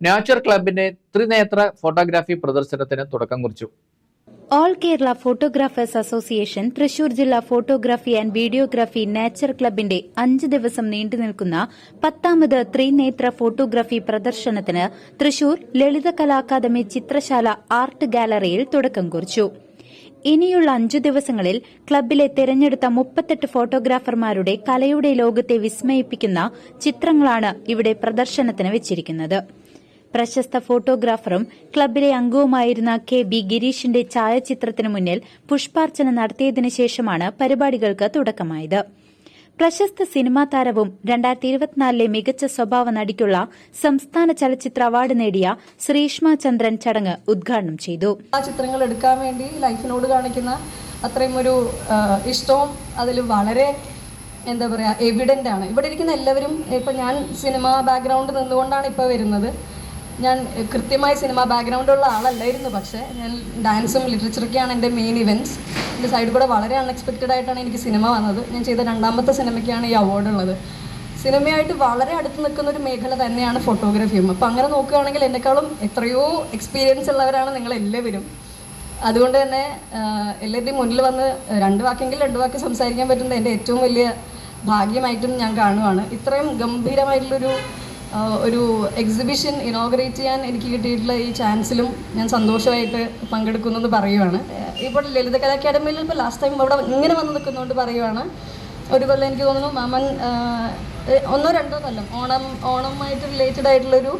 Nature ക്ലബിന്റെ Trinetra photography പ്രദർശനത്തിന് തുടക്കം കുറിച്ചു. All Kerala photographers association Thrissur ജില്ലാ ഫോട്ടോഗ്രാഫി ആൻഡ് വീഡിയോഗ്രാഫി നാച്ചർ ക്ലബിന്റെ അഞ്ച് ദിവസം നീണ്ടുനിൽക്കുന്ന പത്താമത് ത്രിനേത്ര ഫോട്ടോഗ്രാഫി പ്രദർശനത്തിന് തൃശൂർ ലളിതകലാ അക്കാദമി ചിത്രശാല ആർട്ട് ഗാലറിയിൽ തുടക്കം കുറിച്ചു. ഇനിയുള്ള അഞ്ചു ദിവസങ്ങളിൽ ക്ലബിലെ തെരഞ്ഞെടുത്ത മുപ്പത്തെട്ട് ഫോട്ടോഗ്രാഫർമാരുടെ കലയുടെ ലോകത്തെ വിസ്മയിപ്പിക്കുന്ന ചിത്രങ്ങളാണ് ഇവിടെ പ്രദർശനത്തിന് വെച്ചിരിക്കുന്നത്. പ്രശസ്ത ഫോട്ടോഗ്രാഫറും ക്ലബിലെ അംഗവുമായിരുന്ന കെ ബി ഗിരീഷിന്റെ ഛായാചിത്രത്തിനു മുന്നിൽ പുഷ്പാർച്ചന നടത്തിയതിനു ശേഷമാണ് പരിപാടികൾക്ക് തുടക്കമായത്. പ്രശസ്ത സിനിമാ താരവും രണ്ടായിരത്തി ഇരുപത്തിനാലിലെ മികച്ച സ്വഭാവ നടിക്കുള്ള സംസ്ഥാന ചലച്ചിത്ര അവാർഡ് നേടിയ ശ്രീഷ്മ ചന്ദ്രൻ ചടങ്ങ് ഉദ്ഘാടനം ചെയ്തു. ആ ചിത്രങ്ങൾ എടുക്കാൻ വേണ്ടി ലൈഫിനോട് കാണിക്കുന്ന അത്രയും ഒരു ഇഷ്ടവും അതിൽ വളരെ എന്താ പറയാ എവിഡന്റ് ആണ്. ഇവിടെ ഇരിക്കുന്ന എല്ലാവരും ഇപ്പം ഞാൻ സിനിമ ബാക്ക്ഗ്രൗണ്ട് നിന്നുകൊണ്ടാണ് ഇപ്പോൾ വരുന്നത്. ഞാൻ കൃത്യമായി സിനിമ ബാക്ക്ഗ്രൗണ്ട് ഉള്ള ആളല്ലായിരുന്നു പക്ഷേ ഞാൻ ഡാൻസും ലിറ്ററേച്ചറൊക്കെയാണ് എന്റെ മെയിൻ ഇവന്റ്സ് എന്റെ സൈഡിൽ കൂടെ വളരെ അൺഎക്സ്പെക്റ്റഡ് ആയിട്ടാണ് എനിക്ക് സിനിമ വന്നത്. ഞാൻ ചെയ്ത രണ്ടാമത്തെ സിനിമയ്ക്കാണ് ഈ അവാർഡ് ഉള്ളത്. സിനിമയായിട്ട് വളരെ അടുത്ത് നിൽക്കുന്ന ഒരു മേഖല തന്നെയാണ് ഫോട്ടോഗ്രാഫിയും അപ്പോൾ അങ്ങനെ നോക്കുകയാണെങ്കിൽ എന്നെക്കാളും എത്രയോ എക്സ്പീരിയൻസ് ഉള്ളവരാണ് നിങ്ങൾ എല്ലാവരും അതുകൊണ്ട് തന്നെ എല്ലാവരുടെയും മുന്നിൽ വന്ന് രണ്ട് വാക്കെങ്കിൽ രണ്ട് വാക്ക് സംസാരിക്കാൻ പറ്റുന്നത് എന്റെ ഏറ്റവും വലിയ ഭാഗ്യമായിട്ടും ഞാൻ കാണുവാണ്. ഇത്രയും ഗംഭീരമായിട്ടുള്ളൊരു ഒരു എക്സിബിഷൻ ഇനോഗ്രേറ്റ് ചെയ്യാൻ എനിക്ക് കിട്ടിയിട്ടുള്ള ഈ ചാൻസിലും ഞാൻ സന്തോഷമായിട്ട് പങ്കെടുക്കുന്നത് പറയുവാണ്. ഇപ്പോൾ ലളിത ലളിതകലാ അക്കാദമിയിൽ ഇപ്പോൾ ലാസ്റ്റ് ടൈം അവിടെ ഇങ്ങനെ വന്ന് നിൽക്കുന്നതുകൊണ്ട് പറയുവാണ്. ഒരു കൊല്ലം എനിക്ക് തോന്നുന്നു മാമൻ ഒന്നോ രണ്ടോ കൊല്ലം ഓണം ഓണമായിട്ട് റിലേറ്റഡ് ആയിട്ടുള്ളൊരു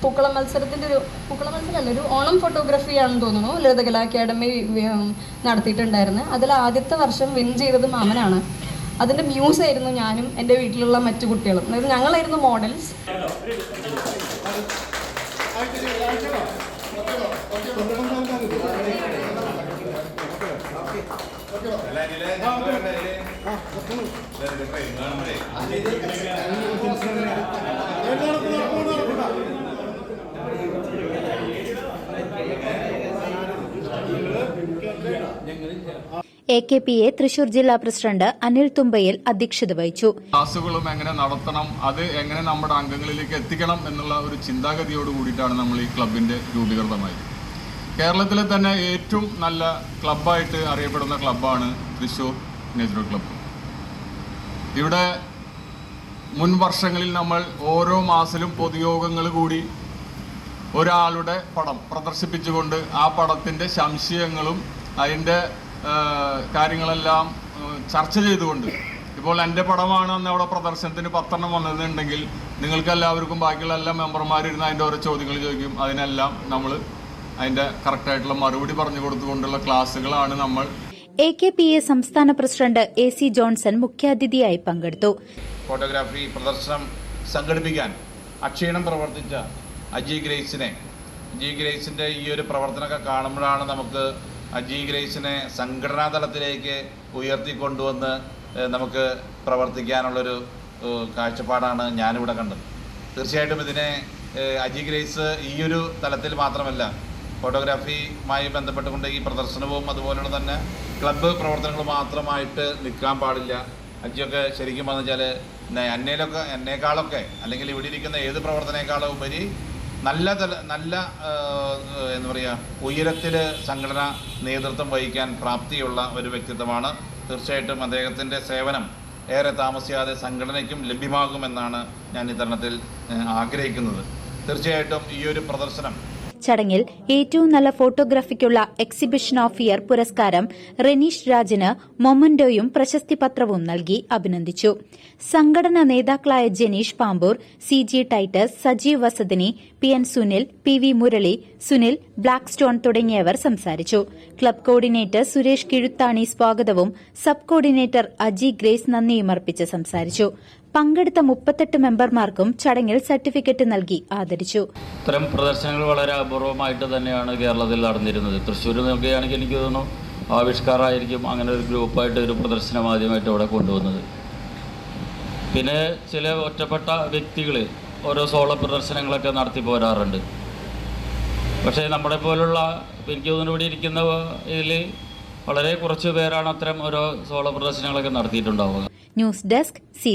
പൂക്കള മത്സരത്തിന്റെ ഒരു പൂക്കളം മത്സരമല്ല ഒരു ഓണം ഫോട്ടോഗ്രാഫി ആണെന്ന് തോന്നുന്നു ലളിതകലാ അക്കാദമി നടത്തിയിട്ടുണ്ടായിരുന്നു. അതിൽ ആദ്യത്തെ വർഷം വിൻ ചെയ്തത് മാമനാണ്. അതിന്റെ മ്യൂസ് ആയിരുന്നു ഞാനും എന്റെ വീട്ടിലുള്ള മറ്റു കുട്ടികളും അതായത് ഞങ്ങളായിരുന്നു models A K P A Thrissur ജില്ലാ പ്രസിഡന്റ് അനിൽ തുമ്പയിൽ അധ്യക്ഷത വഹിച്ചു. ക്ലാസ്സുകളും എങ്ങനെ നടത്തണം അത് എങ്ങനെ നമ്മുടെ അംഗങ്ങളിലേക്ക് എത്തിക്കണം എന്നുള്ള ഒരു ചിന്താഗതിയോട് കൂടിയിട്ടാണ് നമ്മൾ ഈ ക്ലബിന്റെ രൂപീകൃതമായത് കേരളത്തിലെ തന്നെ ഏറ്റവും നല്ല ക്ലബ്ബായിട്ട് അറിയപ്പെടുന്ന ക്ലബ്ബാണ് തൃശൂർ നേച്ചുറൽ ക്ലബ്ബ് ഇവിടെ മുൻ വർഷങ്ങളിൽ നമ്മൾ ഓരോ മാസത്തിലും പൊതുയോഗങ്ങൾ കൂടി ഒരാളുടെ പടം പ്രദർശിപ്പിച്ചുകൊണ്ട് ആ പടത്തിന്റെ സംശയങ്ങളും അതിന്റെ കാര്യങ്ങളെല്ലാം ചർച്ച ചെയ്തുകൊണ്ട്. ഇപ്പോൾ എന്റെ പടമാണ് അന്ന് അവിടെ പ്രദർശനത്തിന് പത്തെണ്ണം വന്നതുണ്ടെങ്കിൽ നിങ്ങൾക്ക് എല്ലാവർക്കും ബാക്കിയുള്ള എല്ലാ മെമ്പർമാരിരുന്ന് അതിന്റെ ഓരോ ചോദ്യങ്ങൾ ചോദിക്കും. അതിനെല്ലാം നമ്മൾ അതിന്റെ കറക്റ്റായിട്ടുള്ള മറുപടി പറഞ്ഞു കൊടുത്തുകൊണ്ടുള്ള ക്ലാസ്സുകളാണ് നമ്മൾ. എ കെ പി എ സംസ്ഥാന പ്രസിഡന്റ് എ സി ജോൺസൺ മുഖ്യാതിഥിയായി പങ്കെടുത്തു. ഫോട്ടോഗ്രാഫി പ്രദർശനം സംഘടിപ്പിക്കാൻ അക്ഷീണം പ്രവർത്തിച്ച അജി ഗ്രേസിനെ. അജി ഗ്രേസിന്റെ ഈ ഒരു പ്രവർത്തനമൊക്കെ കാണുമ്പോഴാണ് നമുക്ക് അജി ഗ്രേസിനെ സംഘടനാ തലത്തിലേക്ക് ഉയർത്തിക്കൊണ്ടുവന്ന് നമുക്ക് പ്രവർത്തിക്കാനുള്ളൊരു കാഴ്ചപ്പാടാണ് ഞാനിവിടെ കണ്ടത്. തീർച്ചയായിട്ടും ഇതിനെ അജി ഗ്രേസ് ഈയൊരു തലത്തിൽ മാത്രമല്ല ഫോട്ടോഗ്രാഫിയുമായി ബന്ധപ്പെട്ടുകൊണ്ട് ഈ പ്രദർശനവും അതുപോലെയുള്ള തന്നെ ക്ലബ്ബ് പ്രവർത്തനങ്ങൾ മാത്രമായിട്ട് നിൽക്കാൻ പാടില്ല. അജിയൊക്കെ ശരിക്കും പറഞ്ഞു വെച്ചാൽ എന്നേലൊക്കെ എന്നേക്കാളൊക്കെ അല്ലെങ്കിൽ ഇവിടെ ഇരിക്കുന്ന ഏത് പ്രവർത്തനേക്കാളും ഉപരി നല്ല തല നല്ല എന്താ പറയുക ഉയരത്തിൽ സംഘടന നേതൃത്വം വഹിക്കാൻ പ്രാപ്തിയുള്ള ഒരു വ്യക്തിത്വമാണ്. തീർച്ചയായിട്ടും അദ്ദേഹത്തിന്റെ സേവനം ഏറെ താമസിയാതെ സംഘടനയ്ക്കും ലഭ്യമാകുമെന്നാണ് ഞാൻ ഈ തരുണത്തിൽ ആഗ്രഹിക്കുന്നത്. തീർച്ചയായിട്ടും ഈ ഒരു പ്രദർശനം ചടങ്ങിൽ ഏറ്റവും നല്ല ഫോട്ടോഗ്രാഫിക്കുള്ള എക്സിബിഷൻ ഓഫ് ഇയർ പുരസ്കാരം റെനീഷ് രാജിന് മൊമന്റോയും പ്രശസ്തി പത്രവും നൽകി അഭിനന്ദിച്ചു. സംഘടനാ നേതാക്കളായ Janeesh Pampoor C G Titus Sajeev Vasathini P N Sunil P V Murali Sunil black stone തുടങ്ങിയവർ സംസാരിച്ചു. ക്ലബ് കോർഡിനേറ്റർ സുരേഷ് കിഴുത്താണി സ്വാഗതവും സബ് കോർഡിനേറ്റർ അജി ഗ്രേസ് നന്ദിയും അർപ്പിച്ച് സംസാരിച്ചു. പങ്കെടുത്ത മുപ്പത്തെട്ട് മെമ്പർമാർക്കും ചടങ്ങിൽ സർട്ടിഫിക്കറ്റ് നൽകി ആദരിച്ചു. ഇത്തരം പ്രദർശനങ്ങൾ വളരെ അപൂർവമായിട്ട് തന്നെയാണ് കേരളത്തിൽ നടന്നിരുന്നത്. തൃശ്ശൂർ നോക്കുകയാണെങ്കിൽ എനിക്ക് തോന്നുന്നു ആവിഷ്കാറായിരിക്കും അങ്ങനെ ഒരു ഗ്രൂപ്പായിട്ട് ഒരു പ്രദർശനം ആദ്യമായിട്ട് അവിടെ കൊണ്ടുവന്നത്. പിന്നെ ചില ഒറ്റപ്പെട്ട വ്യക്തികൾ ഓരോ സോളോ പ്രദർശനങ്ങളൊക്കെ നടത്തി പോരാറുണ്ട്. പക്ഷേ നമ്മളെ പോലുള്ള എനിക്ക് തോന്നുന്നു ഇവിടെ ഇരിക്കുന്ന ഇതിൽ വളരെ കുറച്ച് പേരാണ് അത്തരം ഓരോ സോളോ പ്രദർശനങ്ങളൊക്കെ നടത്തിയിട്ടുണ്ടാവുക. News desk C